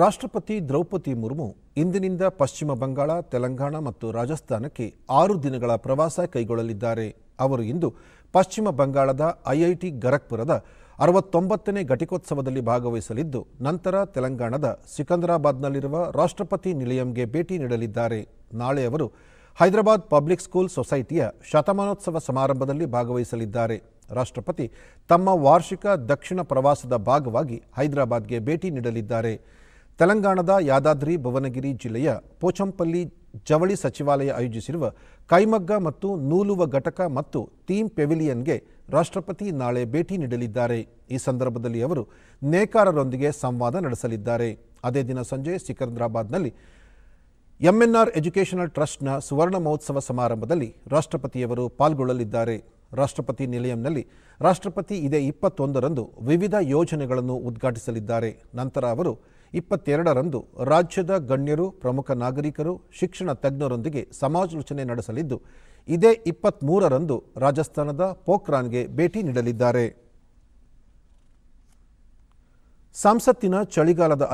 ರಾಷ್ಟ್ರಪತಿ ದ್ರೌಪದಿ ಮುರ್ಮು ಇಂದಿನಿಂದ ಪಶ್ಚಿಮ ಬಂಗಾಳ, ತೆಲಂಗಾಣ ಮತ್ತು ರಾಜಸ್ಥಾನಕ್ಕೆ ಆರು ದಿನಗಳ ಪ್ರವಾಸ ಕೈಗೊಳ್ಳಲಿದ್ದಾರೆ. ಅವರು ಇಂದು ಪಶ್ಚಿಮ ಬಂಗಾಳದ ಐಐಟಿ ಗರಕ್ಪುರದ ಅರವತ್ತೊಂಬತ್ತನೇ ಘಟಿಕೋತ್ಸವದಲ್ಲಿ ಭಾಗವಹಿಸಲಿದ್ದು, ನಂತರ ತೆಲಂಗಾಣದ ಸಿಕಂದರಾಬಾದ್ನಲ್ಲಿರುವ ರಾಷ್ಟ್ರಪತಿ ನಿಲಯಂಗೆ ಭೇಟಿ ನೀಡಲಿದ್ದಾರೆ. ನಾಳೆ ಅವರು ಹೈದರಾಬಾದ್ ಪಬ್ಲಿಕ್ ಸ್ಕೂಲ್ ಸೊಸೈಟಿಯ ಶತಮಾನೋತ್ಸವ ಸಮಾರಂಭದಲ್ಲಿ ಭಾಗವಹಿಸಲಿದ್ದಾರೆ. ರಾಷ್ಟ್ರಪತಿ ತಮ್ಮ ವಾರ್ಷಿಕ ದಕ್ಷಿಣ ಪ್ರವಾಸದ ಭಾಗವಾಗಿ ಹೈದರಾಬಾದ್ಗೆ ಭೇಟಿ ನೀಡಲಿದ್ದಾರೆ. ತೆಲಂಗಾಣದ ಯಾದಾದ್ರಿ ಭುವನಗಿರಿ ಜಿಲ್ಲೆಯ ಪೋಚಂಪಲ್ಲಿ ಜವಳಿ ಸಚಿವಾಲಯ ಆಯೋಜಿಸಿರುವ ಕೈಮಗ್ಗ ಮತ್ತು ನೂಲುವ ಘಟಕ ಮತ್ತು ಥೀಮ್ ಪೆವಿಲಿಯನ್ಗೆ ರಾಷ್ಟ್ರಪತಿ ನಾಳೆ ಭೇಟಿ ನೀಡಲಿದ್ದಾರೆ. ಈ ಸಂದರ್ಭದಲ್ಲಿ ಅವರು ನೇಕಾರರೊಂದಿಗೆ ಸಂವಾದ ನಡೆಸಲಿದ್ದಾರೆ. ಅದೇ ದಿನ ಸಂಜೆ ಸಿಕಂದ್ರಾಬಾದ್ನಲ್ಲಿ ಎಂಎನ್ಆರ್ ಎಜುಕೇಷನಲ್ ಟ್ರಸ್ಟ್ನ ಸುವರ್ಣ ಮಹೋತ್ಸವ ಸಮಾರಂಭದಲ್ಲಿ ರಾಷ್ಟ್ರಪತಿಯವರು ಪಾಲ್ಗೊಳ್ಳಲಿದ್ದಾರೆ. ರಾಷ್ಟ್ರಪತಿ ನಿಲಯಂನಲ್ಲಿ ರಾಷ್ಟ್ರಪತಿ ಇದೇ ಇಪ್ಪತ್ತೊಂದರಂದು ವಿವಿಧ ಯೋಜನೆಗಳನ್ನು ಉದ್ಘಾಟಿಸಲಿದ್ದಾರೆ. ನಂತರ ಅವರು ಇಪ್ಪತ್ತೆರಡರಂದು ರಾಜ್ಯದ ಗಣ್ಯರು, ಪ್ರಮುಖ ನಾಗರಿಕರು, ಶಿಕ್ಷಣ ತಜ್ಞರೊಂದಿಗೆ ಸಮಾಲೋಚನೆ ನಡೆಸಲಿದ್ದು, ಇದೇ ಇಪ್ಪತ್ತ್ಮೂರರಂದು ರಾಜಸ್ಥಾನದ ಪೋಖ್ರಾನ್ಗೆ ಭೇಟಿ ನೀಡಲಿದ್ದಾರೆ. ಸಂಸತ್ತಿನ ಚಳಿಗಾಲದ